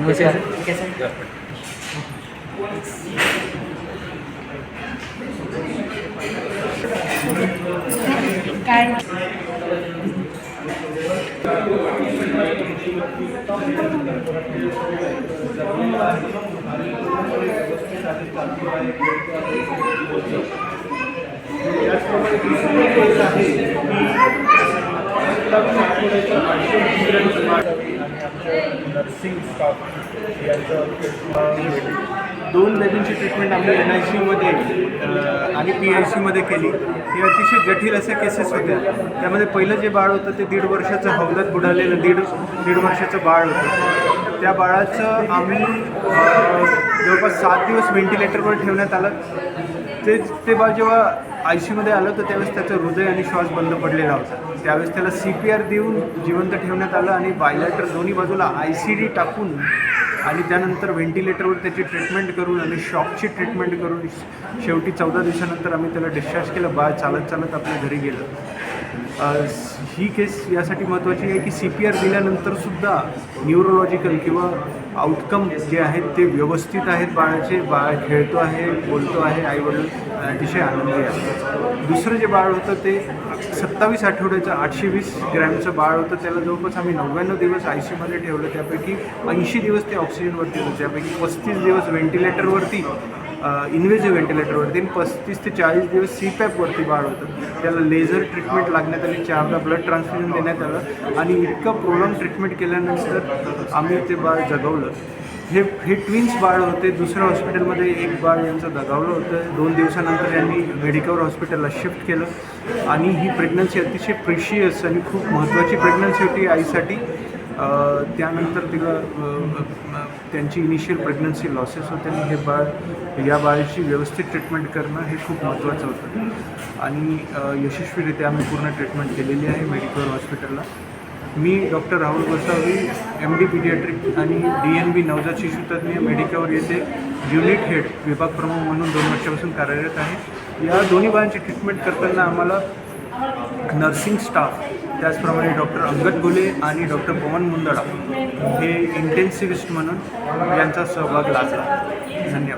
नमस्कार काय nursing staff यांचं दोन बेबींची ट्रीटमेंट आम्ही एन आय सीमध्ये आणि पी आय सीमध्ये केली. हे अतिशय जटिल असे केसेस होत्या त्यामध्ये पहिलं जे बाळ होतं ते दीड वर्षाचं हौदात बुडालेलं दीड दीड वर्षाचं बाळ होतं. त्या बाळाचं आम्ही जवळपास सात दिवस व्हेंटिलेटरवर ठेवण्यात आलं. ते ते बाळ जेव्हा आय सीमध्ये आलं तर त्यावेळेस त्याचं हृदय आणि श्वास बंद पडलेला होता. त्यावेळेस त्याला सी पी आर देऊन जिवंत ठेवण्यात आलं आणि बायलॅटर दोन्ही बाजूला आय सी डी टाकून आणि त्यानंतर व्हेंटिलेटरवर त्याची ट्रीटमेंट करून आणि शॉकची ट्रीटमेंट करून शेवटी चौदा दिवसानंतर आम्ही त्याला डिस्चार्ज केलं. बाळ चालत चालत आपल्या घरी गेलं. ही केस यासाठी महत्त्वाची आहे की सी पी आर दिल्यानंतरसुद्धा न्यूरोलॉजिकल किंवा आउटकम जे आहेत ते व्यवस्थित आहेत. बाळाचे बाळ खेळतो आहे बोलतो आहे आईवडील अतिशय आनंदी आहे दुसरं जे बाळ होतं ते सत्तावीस आठवड्याचं आठशे वीस ग्रॅमचं बाळ होतं. त्याला जवळपास आम्ही नव्याण्णव दिवस आय सीमध्ये ठेवलं. त्यापैकी ऐंशी दिवस ते ऑक्सिजनवरती होतं. त्यापैकी पस्तीस दिवस व्हेंटिलेटरवरती इन्व्हेजिव्ह व्हेंटिलेटरवरती आणि पस्तीस ते चाळीस दिवस सी पॅपवरती बाळ होतं. त्याला लेझर ट्रीटमेंट लागण्यात आली. चारदा ब्लड ट्रान्सफ्युजन देण्यात आलं. आणि इतकं प्रोलॉंग ट्रीटमेंट केल्यानंतर आम्ही ते बाळ जगवलं. हे हे ट्विन्स बाळ होते. दुसऱ्या हॉस्पिटलमध्ये एक बाळ यांचं दगावलं होतं. दोन दिवसानंतर यांनी मेडिकवर हॉस्पिटलला शिफ्ट केलं. आणि ही प्रेग्नन्सी अतिशय प्रिशियस आणि खूप महत्त्वाची प्रेग्नन्सी होती आईसाठी. त्यानंतर तिला त्यांची इनिशियल प्रेग्नन्सी लॉसेस होते आणि हे बाळ या बाळाची व्यवस्थित ट्रीटमेंट करणं हे खूप महत्त्वाचं होतं. आणि यशस्वीरित्या आम्ही पूर्ण ट्रीटमेंट केलेली आहे मेडिकल हॉस्पिटलला. मी doctor Rahul Gosavi M D paediatric आणि डी एन बी नवजात शिशुतज्ञ मेडिकावर येथे युनिट हेड विभाग प्रमुख म्हणून दोन वर्षापासून कार्यरत आहे. या दोन्ही बाळांची ट्रीटमेंट करताना आम्हाला नर्सिंग स्टाफ त्याचप्रमाणे डॉक्टर अंगद गुले आणि डॉक्टर पवन मुंदडा हे इंटेन्सिव्हिस्ट म्हणून यांचा सहभाग लाजला धन्यवाद.